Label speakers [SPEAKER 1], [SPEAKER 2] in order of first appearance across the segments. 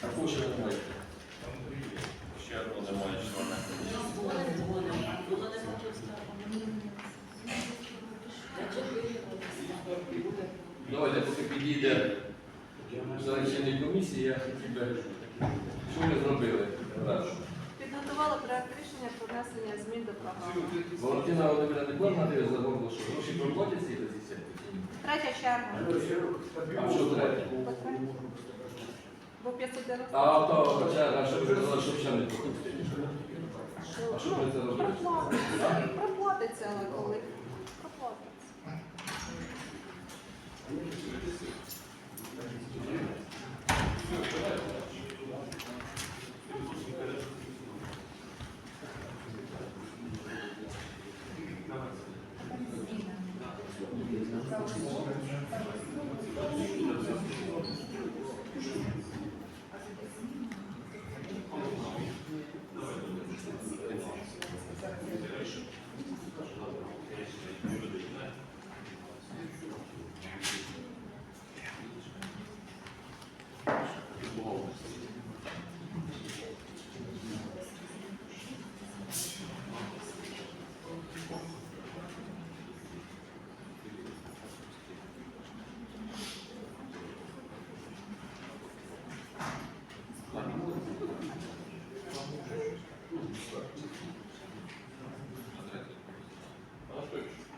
[SPEAKER 1] Такого ще.
[SPEAKER 2] Ще одного немає члена.
[SPEAKER 1] Давайте, поки підійде член комісії, я хотів би, що ми зробили? Раз.
[SPEAKER 3] Підготували проект рішення про внесення змін до програми.
[SPEAKER 1] Валентина Володимирівна не план надає за голову, що гроші проплатять ці за ці сітки?
[SPEAKER 3] Третя черга.
[SPEAKER 1] А що третє?
[SPEAKER 3] Бо 590.
[SPEAKER 1] А то, хоча, а що ви казали, що ще не проплатить? А що ви це робите?
[SPEAKER 3] Проплатиться. Проплатиться, але коли? Проплатиться.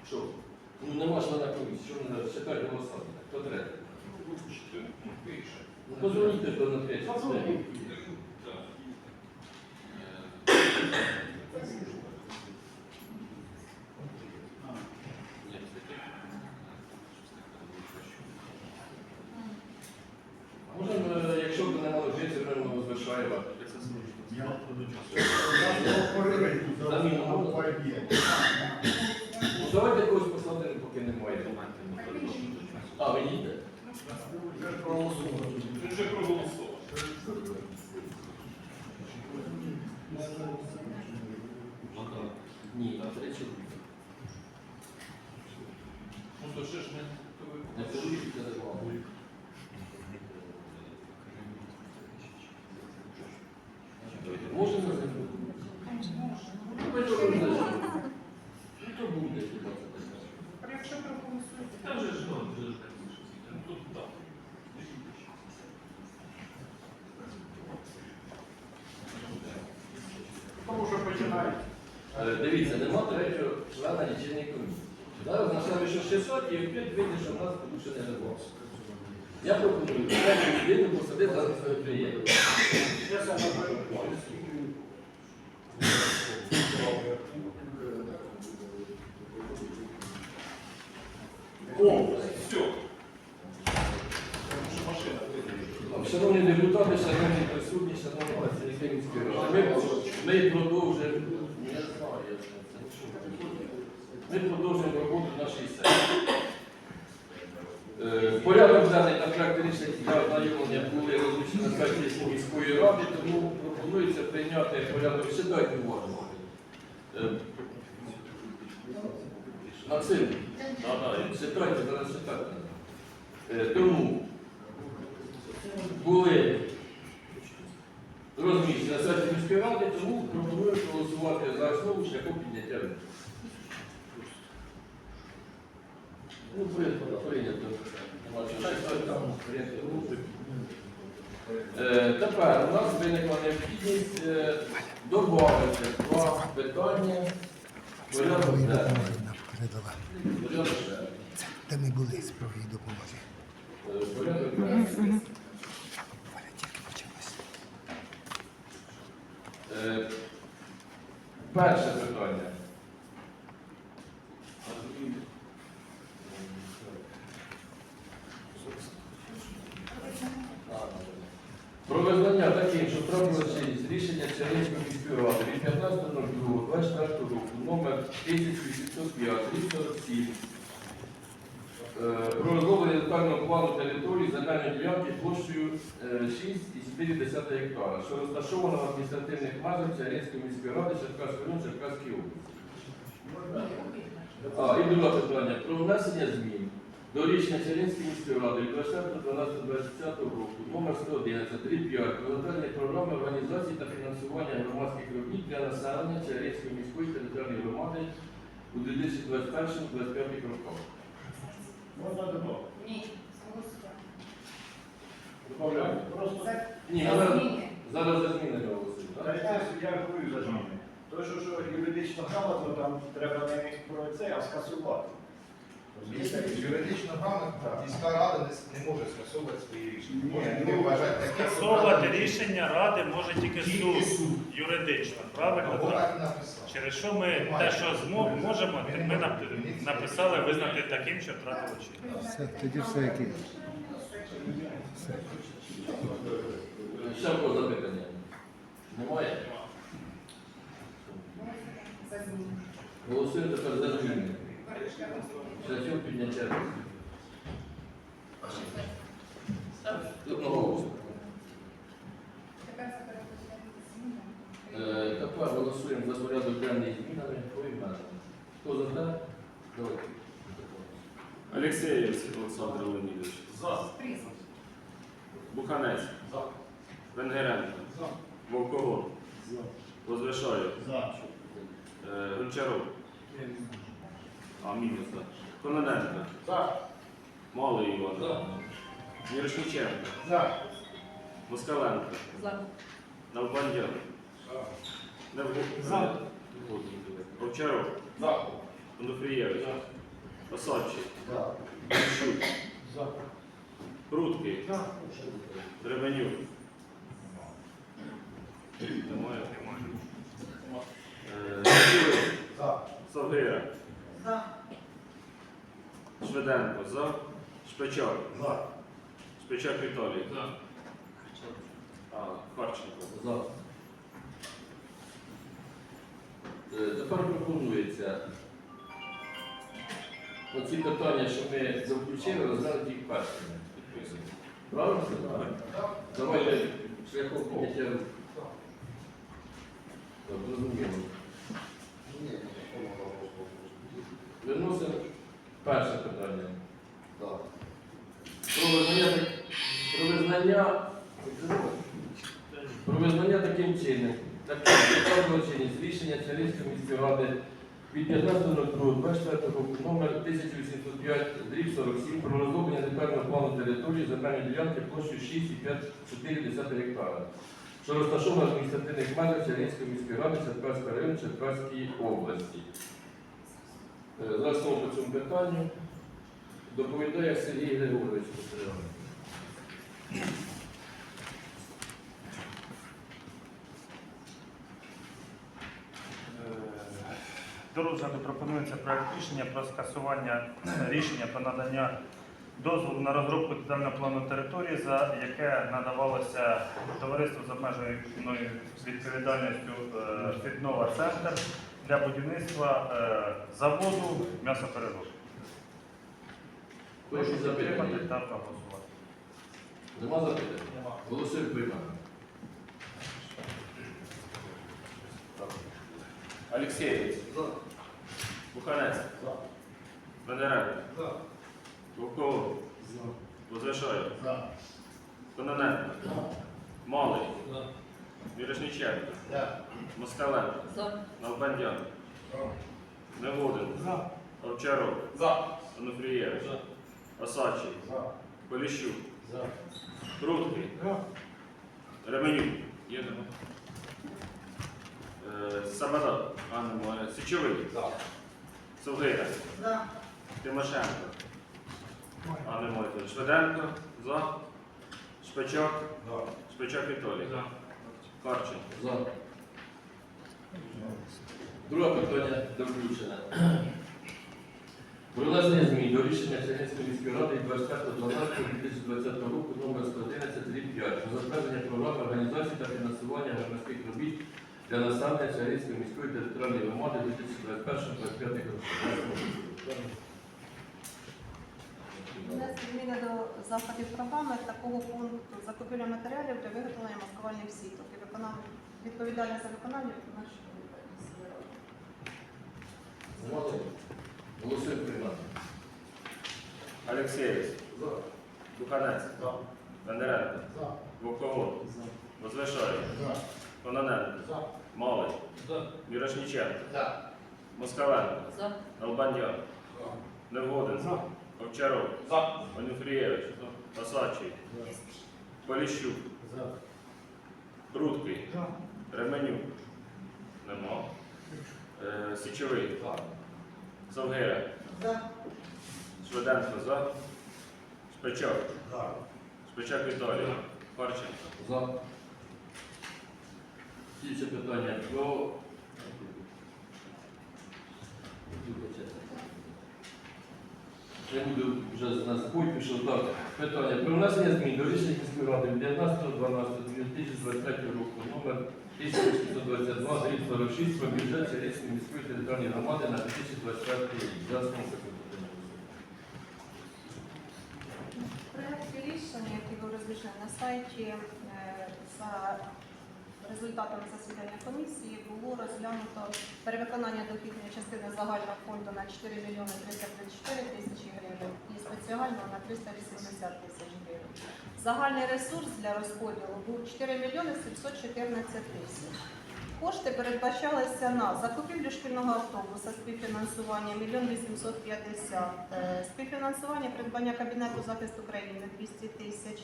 [SPEAKER 1] Що? Ну нема члена комісії, що не треба? Чекайте голосувати. Хто третій? Ну позвоніть до на третій. Можемо, якщо б не мали жити, ми залишаємо. Ну, Давайте когось посадимо, поки немає. А, ви їдете?
[SPEAKER 2] Він вже проголосував.
[SPEAKER 1] Ні, на третю.
[SPEAKER 2] Ну то ще ж не
[SPEAKER 1] Не порушуйте регламент. Можемо за ним? Ну, ви то робите. Ну, то буде. хіба це таке.
[SPEAKER 2] Там же ж ну, вже ж так. Тут так.
[SPEAKER 1] Е, Дивіться, нема третього члена лічильної комісії. Зараз нашли, що 600 і опять вийде, що в нас порушене регламент. Я пропоную третю людину посадити зараз своє приємно.
[SPEAKER 2] О, все.
[SPEAKER 1] Шановні депутати, шановні присутні, шановні працівники міської ради, ми, продовжуємо. Ми продовжуємо роботу нашої сесії. Е, Порядок денний та проект рішень для ознайомлення були розміщені на сайті міської ради, тому пропонується прийняти порядок. Читайте уважно. Е, Максим, читайте, зараз читайте. Е, Тому були розміщені на сайті міської ради, тому пропоную голосувати за основу шляхом підняття руки. Ну, прийнято, прийнято. Е, Тепер у нас виникла необхідність е, додати два питання порядок.
[SPEAKER 4] Де ми були з правовій допомозі?
[SPEAKER 1] Е, Порядок денний.
[SPEAKER 4] Валя тільки почалась.
[SPEAKER 1] Е, Перше питання. Про визнання таким, що з рішення Чернівської міської ради від 15.02.24 року номер 1805 47 е, про розроблення детального плану території земельної ділянки площею е, 6,7 гектара, що розташована в адміністративних межах Чернівської міської ради Черкаської Черкаської області. А, і друге питання про внесення змін до рішення Чернівської міської ради від 24.12.2020 року номер 111 3.5 про затвердження програми організації та фінансування громадських робіт для населення Чернівської міської територіальної громади у 2021-2025 роках.
[SPEAKER 5] Можна добавити?
[SPEAKER 6] Ні.
[SPEAKER 1] Добавляємо.
[SPEAKER 5] Просто
[SPEAKER 1] Ні, зараз,
[SPEAKER 6] зміни.
[SPEAKER 1] зараз за зміни голосуємо.
[SPEAKER 5] Та й це я говорю за зміни. То, що, що юридично грамотно, там треба не про це, а скасувати. Розумієте?
[SPEAKER 7] Юридично грамотно, міська рада не, не може скасовувати свої рішення.
[SPEAKER 5] Ні,
[SPEAKER 7] Може
[SPEAKER 5] ну,
[SPEAKER 7] не вважати таке.
[SPEAKER 2] Скасовувати рішення ради може тільки
[SPEAKER 7] Тільки
[SPEAKER 2] суд
[SPEAKER 7] суд.
[SPEAKER 2] юридично, правильно?
[SPEAKER 7] Або
[SPEAKER 2] Так.
[SPEAKER 7] так і написав.
[SPEAKER 2] Через що ми те, що змо- можемо, так ми нап- написали визнати таким, що втратило чинність.
[SPEAKER 4] Все, тоді все як є.
[SPEAKER 1] Ще кого запитання? Немає? Голосуємо тепер за зміни. Шляхів підняття.
[SPEAKER 6] Тепер за зміни.
[SPEAKER 1] Е, Тепер голосуємо за порядок денний змінами поіменно. Хто за те? Давайте.
[SPEAKER 8] Алексеєвський Олександр Леонідович.
[SPEAKER 6] Прізвище.
[SPEAKER 8] Буханець. Венгеренко. Вовкогор. Возвишаєв. Е, Гончаров. А, мінус, так. Кононенко. Малий Іван. Мірошниченко. Москаленко.
[SPEAKER 3] За.
[SPEAKER 8] Навбандян.
[SPEAKER 2] За.
[SPEAKER 8] Овчаров. Онуфрієвич. Осадчий. Щук. Прудкий. Дребенюк. Немає. Е, Савчук. Совгира. Шведенко. За. Шпичак. Шпичак Віталій. А, Харченко.
[SPEAKER 1] За. Е, Тепер пропонується оці питання, що ми завключили, розглянути їх першими. Правильно? Так. Давайте шляхом підняття рук. Так, зрозуміло. Виносимо перше питання. Про визнання, про визнання, про визнання таким чином, таким злочинність рішення Чернівської міської ради від 15.02.24 року номер 1805 дріб 47 про розроблення детального плану території земельної ділянки площею 6,4 гектара, що розташована в адміністративних межах міської ради Черкаського району Черкаської області. Е, За слово по цьому питанню доповідає Сергій Григорович.
[SPEAKER 2] До розгляду пропонується проект рішення про скасування рішення про надання дозволу на розробку детального плану території, за яке надавалося товариству з обмеженою відповідальністю е, Фітнова Центр для будівництва е, заводу м'ясопереробки. Прошу підтримати та проголосувати.
[SPEAKER 1] Нема запитань? Голосуємо приймемо.
[SPEAKER 8] Алексеєвич. Буханець. Бондаренко. Вовков. Возвишаєв. Кононенко. Малий. Мірошниченко. Москаленко.
[SPEAKER 3] За.
[SPEAKER 8] Навбандян. Негодин. Овчаров. Онуфрієвич. Осадчий. Поліщук. Прудкий. Ременюк. Є нема. Е, Сабада. А, немає. Січовий. Совгира. Тимошенко. А, немає. теж. Шведенко. За. Шпичак. Шпичак Віталій. Харченко.
[SPEAKER 1] За. Друге питання до включення. Про внесення змін до рішення Чернівської міської ради від 25.12.2020 року номер 111 5 про затвердження програми організації та фінансування громадських робіт для населення Чернівської міської територіальної громади 2021-2025 років.
[SPEAKER 3] Зміни до заходів програми такого пункту закупівля матеріалів для виготовлення маскувальних сіток і виконання відповідальність за виконання нашої міської.
[SPEAKER 1] Голосуємо приймати.
[SPEAKER 8] Алексєєвич. Буханець. Бондаренко. Вовковод. Возвишаєв. Кононенко. Малий. Мірошніченко. Москаленко. Албандян. Невгодин. Овчаров. Онюфрієвич. Осадчий. Поліщук. Прудкий. Ременюк. Нема. Е, Січовий. Совгира. Шведенко за. Шпичок. Шпичак Віталій. Харченко.
[SPEAKER 1] За. Слідче питання про я буду вже з нас путь пішов так. Питання про внесення змін до рішення міської ради 19.12.2023 року номер 1622 46 про бюджет Чернігівської міської територіальної громади на 2024 рік. Ясно,
[SPEAKER 3] Проект рішення, який був розміщений на сайті, е, за результатами засідання комісії було розглянуто перевиконання дохідної частини загального фонду на 4 мільйони 334 тисячі гривень і спеціального на 380 тисяч гривень. Загальний ресурс для розподілу був 4 мільйони 714 тисяч. Кошти передбачалися на закупівлю шкільного автобуса співфінансування 1 850 е, співфінансування придбання кабінету захисту України 200 тисяч,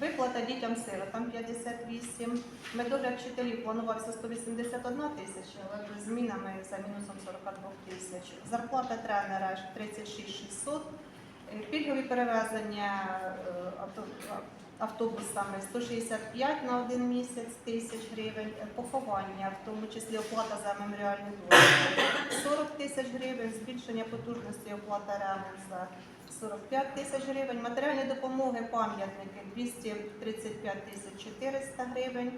[SPEAKER 3] виплата дітям сиротам 58, медогляд вчителів планувався 181 тисяча, але з змінами за мінусом 42 тисяч, зарплата тренера 36 600, е, пільгові перевезення е, авто- автобусами 165 на один місяць тисяч гривень, поховання, в тому числі оплата за меморіальну дошку 40 тисяч гривень, збільшення потужності оплата ремонту 45 тисяч гривень, матеріальні допомоги пам'ятники 235 тисяч 400 гривень,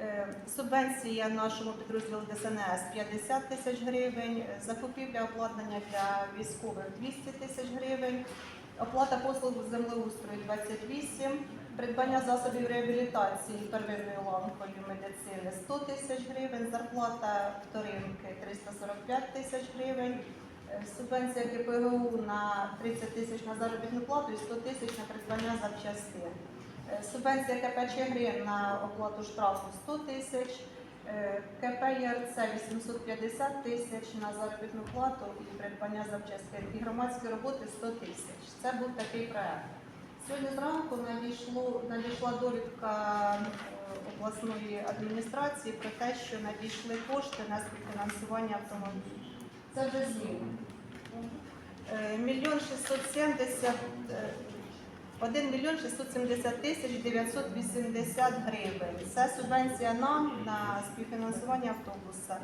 [SPEAKER 3] е, субвенція нашому підрозділу ДСНС 50 тисяч гривень, закупівля обладнання для військових 200 тисяч гривень, оплата послуг землеустрою 28, придбання засобів реабілітації первинною ланкою медицини 100 тисяч гривень, зарплата вторинки 345 тисяч гривень, субвенція КПГУ на 30 тисяч на заробітну плату і 100 тисяч на придбання запчастин. Е, Субвенція КП Чигирин на оплату штрафу 100 тисяч, е, КП ЄРЦ 850 тисяч на заробітну плату і придбання запчастин, і громадські роботи 100 тисяч. Це був такий проект. Сьогодні зранку надійшло, надійшла довідка е, обласної адміністрації про те, що надійшли кошти на співфінансування автомобілів. Це вже зміни. Е, Мільйон 670, е, 1 мільйон 670 тисяч 980 гривень. Це субвенція нам на співфінансування автобуса.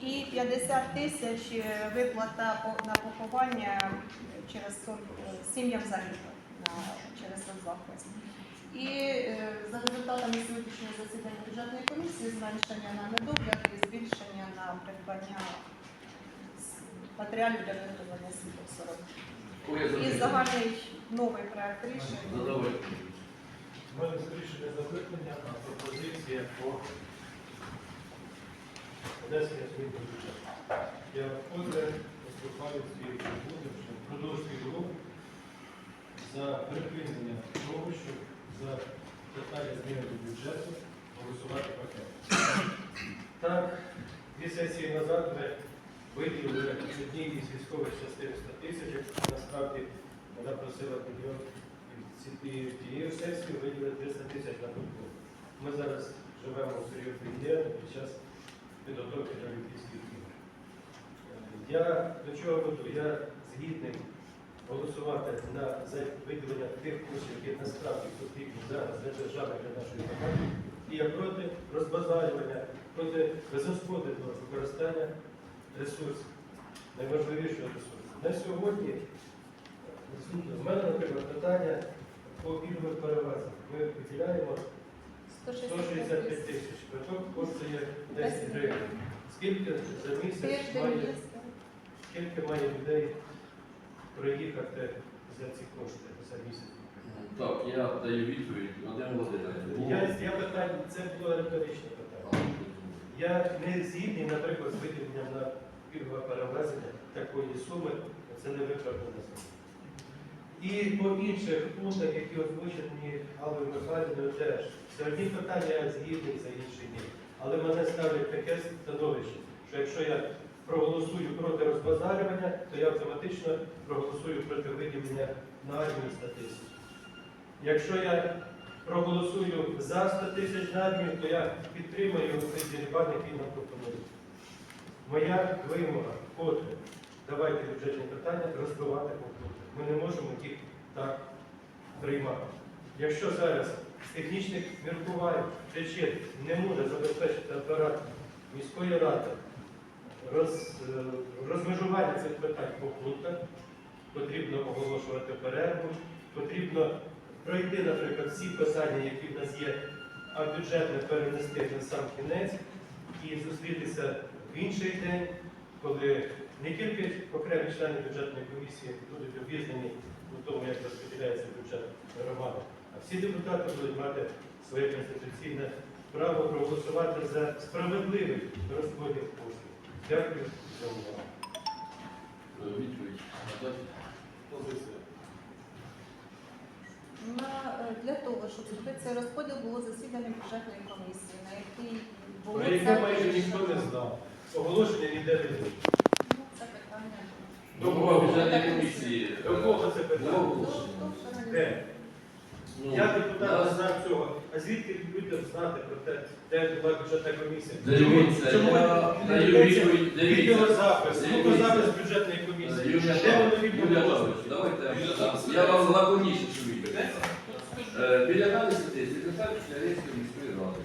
[SPEAKER 3] І 50 тисяч е, виплата на поховання через е, сім'ям загиблих через соцзахист. І е, за результатами сьогоднішнього засідання бюджетної комісії зменшення на недогляд і збільшення на придбання матеріалів для виготовлення світок 40. І загальний новий проект рішення.
[SPEAKER 9] У мене рішення запитання, а пропозиція по змін до бюджету. Я вкотре виступаю з цією трибуни, що впродовж півроку за припинення того, щоб за питання зміни до бюджету голосувати пакет. Так, дві сесії назад ми виділили одній із військових частин 100 тисяч, насправді вона просила мільйон тією сесією виділили 300 тисяч на футбол. Ми зараз живемо в період війни під час підготовки до Олімпійських ігор. Я до чого веду? Я згідний голосувати на за виділення тих коштів, які насправді потрібні зараз для держави, для нашої громади. І я проти розбазарювання, проти безгосподарного використання ресурсів, найважливішого ресурсу. На сьогодні Наступне. В мене, наприклад, питання по пільгових перевезень. Ми виділяємо 165 тисяч. Квиток коштує 10 гривень. Скільки за місяць має, скільки має людей проїхати за ці кошти за місяць?
[SPEAKER 1] Так, я даю відповідь. Один Володимир.
[SPEAKER 9] Я, я питання, це було риторичне питання. Я не згідний, наприклад, з виділенням на пільгове перевезення такої суми, це не виправдана сума. І по інших пунктах, які озвучені Аллою Михайлівною теж. Це одні питання я згідний, це інші ні. Але мене ставить таке становище, що якщо я проголосую проти розбазарювання, то я автоматично проголосую проти виділення на армію 100. Якщо я проголосую за 100 тисяч на армію, то я підтримую цей дерибан, який нам пропонують. Моя вимога, отже, давайте бюджетні питання розбивати пунктах. Ми не можемо їх так приймати. Якщо зараз з технічних міркувань причин не може забезпечити апарат міської ради роз, е, розмежування цих питань по пунктах, потрібно оголошувати перерву, потрібно пройти, наприклад, всі питання, які в нас є, а бюджетне перенести на сам кінець і зустрітися в інший день, коли не тільки окремі члени бюджетної комісії будуть обізнані у тому, як розподіляється бюджет громади, а всі депутати будуть мати своє конституційне право проголосувати за справедливий розподіл коштів. Дякую за увагу.
[SPEAKER 1] Е?
[SPEAKER 5] Позиція.
[SPEAKER 3] На, е, для того, щоб зробити цей розподіл, було засідання бюджетної комісії, на якій було
[SPEAKER 9] Про яке
[SPEAKER 3] це
[SPEAKER 9] майже ніхто не знав. Оголошення ніде не було.
[SPEAKER 3] Ну, Це питання.
[SPEAKER 1] До бюджетної комісії.
[SPEAKER 9] До кого це питання? Де?
[SPEAKER 1] Ну,
[SPEAKER 9] Я депутат не знав цього. А звідки людям знати про те, де була бюджетна комісія?
[SPEAKER 1] Дивіться,
[SPEAKER 9] Чому
[SPEAKER 1] я
[SPEAKER 9] не
[SPEAKER 1] даю відповідь, дивіться.
[SPEAKER 9] відеозапис,
[SPEAKER 1] Дивіться.
[SPEAKER 9] звукозапис бюджетної комісії?
[SPEAKER 1] Юлія
[SPEAKER 9] Де воно
[SPEAKER 1] Юлія
[SPEAKER 9] відео?
[SPEAKER 1] Павлович, давайте я вам лаконічніше Біля мене сидить секретар Київської міської ради,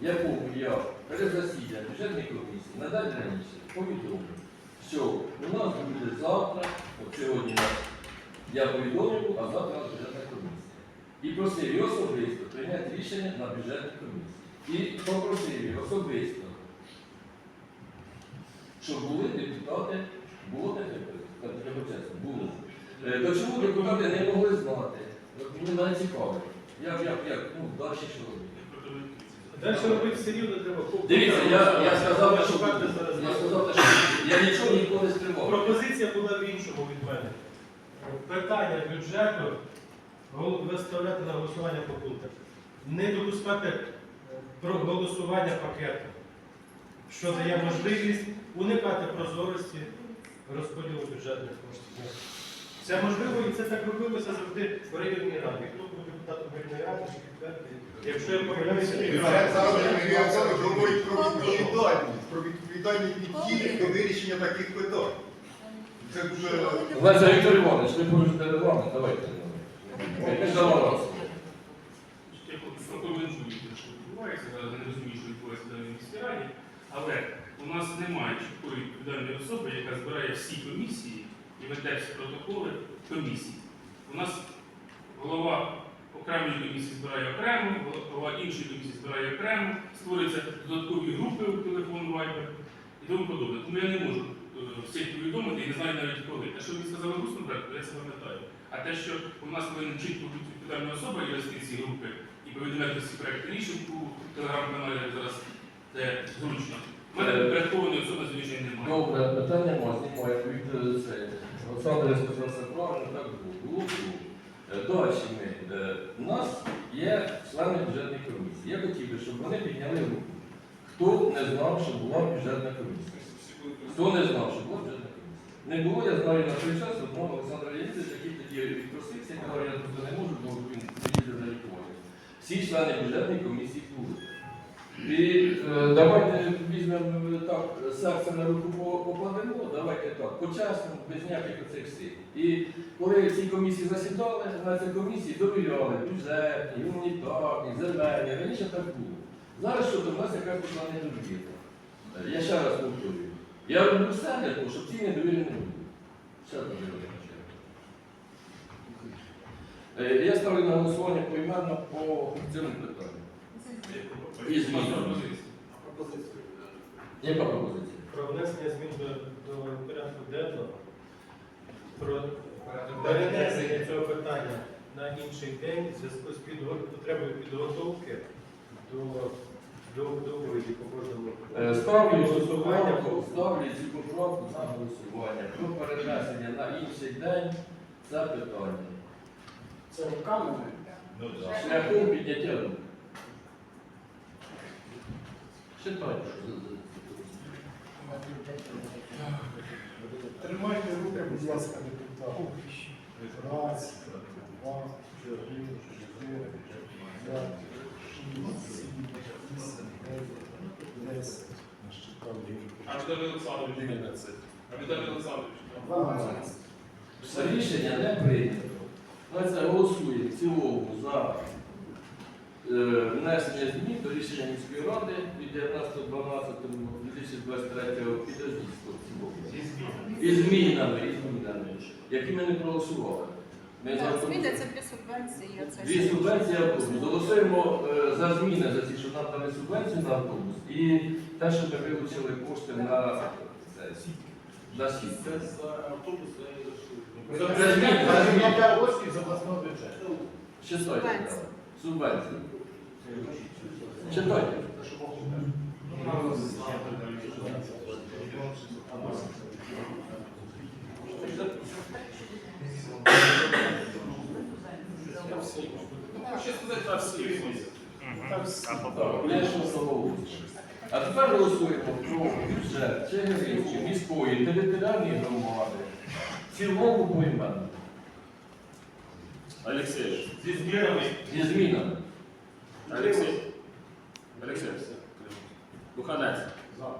[SPEAKER 1] якому я перед засіданням бюджетної комісії на день раніше повідомив, що у нас буде завтра, от сьогодні я повідомив, а завтра бюджетна комісія. І просив його особисто прийняти рішення на бюджетній комісії. І попросив його особисто, щоб були депутати, було таке. Е, То чому депутати не могли знати? Мені навіть цікаво. Як, як, як, ну, далі що робити?
[SPEAKER 9] Далі робити все рівно треба.
[SPEAKER 1] Дивіться, я, я сказав, те, що
[SPEAKER 9] Шукати зараз.
[SPEAKER 1] я сказав, те, що я нічого ніколи не скривав.
[SPEAKER 9] Пропозиція була в іншому від мене. Питання бюджету гол- виставляти на голосування по пунктах. Не допускати е, проголосування пакету, що дає можливість уникати прозорості розподілу бюджетних коштів. Це можливо і це так робилося завжди в районній раді. Хто був депутатом районної ради. Якщо я помиляюся,
[SPEAKER 7] Це зараз говорить про відповідальність, про відповідальний підхід до вирішення таких питань. Це дуже
[SPEAKER 1] Леся Віктор Іванович, ви порушите регламент, давайте. Я ж.
[SPEAKER 10] Я прокоментую, що відбувається, зараз не розумію, що відбувається в даній міській раді, але у нас немає чіткої відповідальної особи, яка збирає всі комісії і всі протоколи комісій. У нас голова окремої комісії збирає окремо, голова іншої комісії збирає окремо, створюються додаткові групи у телефон Viber і тому подобне. Тому я не можу е, всіх повідомити і не знаю навіть коли. Те, що ви сказали в усному порядку, я це пам'ятаю. А те, що у нас повинна чітко бути відповідальна особа ці групи і повідомляти всі проекти рішень у телеграм-каналі зараз це зручно. У мене порядкованої особи звичайно немає.
[SPEAKER 1] Добре, питання нема, знімає від е, це. Олександр сказав це правильно, так було. Е, Далі ми. е, У нас є члени бюджетної комісії. Я хотів би, щоб вони підняли руку. Хто не знав, що була бюджетна комісія? Хто не знав, що була бюджетна комісія? Не було, я знаю на той час одного Олександра Леонідовича, який тоді відпросився, казав, я просто не можу, бо він приїде за лікування. Всі члени бюджетної комісії були. І е, давайте візьмемо е, так, серце на руку по- покладемо, давайте так, почесно, без ніяких оцих всіх. І коли ці комісії засідали, на цій комісії довіряли бюджетні, гуманітарні, зелені, раніше так було. Зараз що до нас якась пішла недовіра. Я ще раз повторюю. Я роблю все для того, щоб ці недовіри не. Ще раз. Е, Я ставлю на голосування поіменно по цьому питанню. І зміни.
[SPEAKER 5] Пропозиція.
[SPEAKER 1] Яка пропозиція?
[SPEAKER 9] про внесення змін до, до порядку денного, про перенесення цього питання на інший день в зв'язку з підго- потребою підготовки до, до доповіді по кожному.
[SPEAKER 1] Е, Ставлю
[SPEAKER 9] голосування.
[SPEAKER 1] голосування, ставлю цю поправку на голосування про перенесення на інший день це питання.
[SPEAKER 5] Це руками?
[SPEAKER 7] Ну.
[SPEAKER 1] Шляхом підняття рук. Читайте.
[SPEAKER 5] Тримайте руки, будь ласка, депутати. Раз, два, три, чотири, п'ять, шість, сім, вісім, дев'ять, десять.
[SPEAKER 10] А Віталій Олександрович?
[SPEAKER 1] Рішення не прийнято. Це голосуємо в цілому за внесення змін до рішення міської ради від 19.12.2023 підождіть в. І змінами, і змінами, які ми не проголосували. Ми
[SPEAKER 3] Так,
[SPEAKER 1] автобус-
[SPEAKER 3] Зміни це дві субвенції.
[SPEAKER 1] Дві субвенції автобус. Голосуємо е, за зміни, за ті, що нам дали субвенцію на автобус. І те, що ми вилучили кошти на це, на сітки.
[SPEAKER 10] Це за автобус, це
[SPEAKER 1] зміни, це зміни.
[SPEAKER 3] Субвенції.
[SPEAKER 1] Читайте. А тепер голосуємо про бюджет Чигиринської міської територіальної громади. В цілому поіменно.
[SPEAKER 8] Олексій.
[SPEAKER 10] Зі змінами.
[SPEAKER 1] Зі змінами.
[SPEAKER 8] Олексій. Олексій. Буханець.
[SPEAKER 5] За.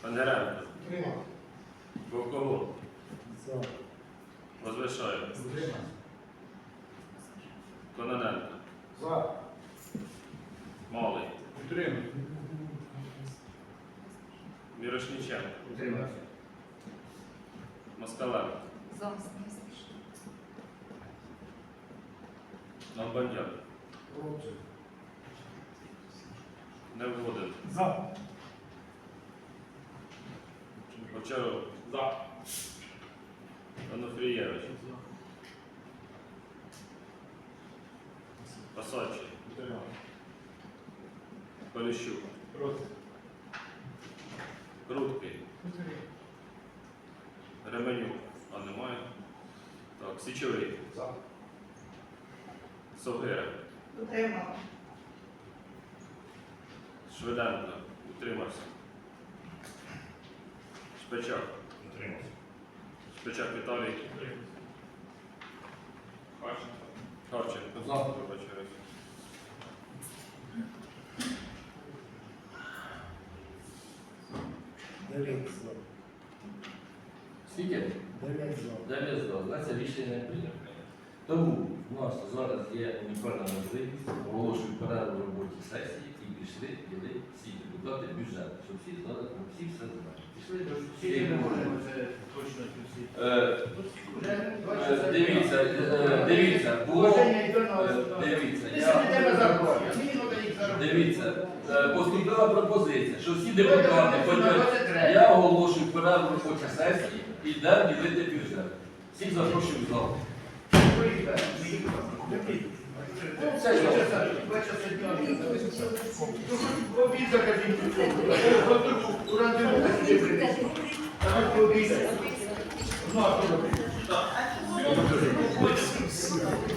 [SPEAKER 8] Пангеренко.
[SPEAKER 5] Тримав.
[SPEAKER 8] Вовкову.
[SPEAKER 5] За.
[SPEAKER 8] Возвишаю. Кононенко.
[SPEAKER 5] За.
[SPEAKER 8] Малий.
[SPEAKER 5] Підтримав.
[SPEAKER 8] Мірошніченко. Москаленко.
[SPEAKER 6] За.
[SPEAKER 8] Намбандяк.
[SPEAKER 5] Проти.
[SPEAKER 8] Невгодин.
[SPEAKER 5] За.
[SPEAKER 8] Овчаров.
[SPEAKER 10] За.
[SPEAKER 8] Онуфрієвич. Пасачий. Поліщук.
[SPEAKER 5] Проти.
[SPEAKER 8] Круткий. Ременюк. А немає. Так, Січовий.
[SPEAKER 5] За.
[SPEAKER 8] Совгира.
[SPEAKER 3] Утримала.
[SPEAKER 8] Швиденко. Утримався. Шпичак. Утримався. Шпичак Віталій.
[SPEAKER 10] Харченко.
[SPEAKER 8] Харченко.
[SPEAKER 1] За.
[SPEAKER 8] Вибачаюсь.
[SPEAKER 5] Дев'ять за.
[SPEAKER 1] Скільки?
[SPEAKER 5] Дев'ять за.
[SPEAKER 1] Дев'ять за. Значить, рішення не прийнято. Тому у нас зараз є унікальна можливість оголошую перерву в роботі сесії і пішли піли всі депутати бюджет, щоб всі знали, ну, всі все знають. Пішли всі говоримо. Е, е, Дивіться, е, дивіться, було е, дивіться, я дивіться, е, поступила пропозиція, що всі депутати. Я оголошую перерву в роботі сесії і йдемо ділити бюджет. Всіх запрошую в зал. Ну, все,
[SPEAKER 6] За.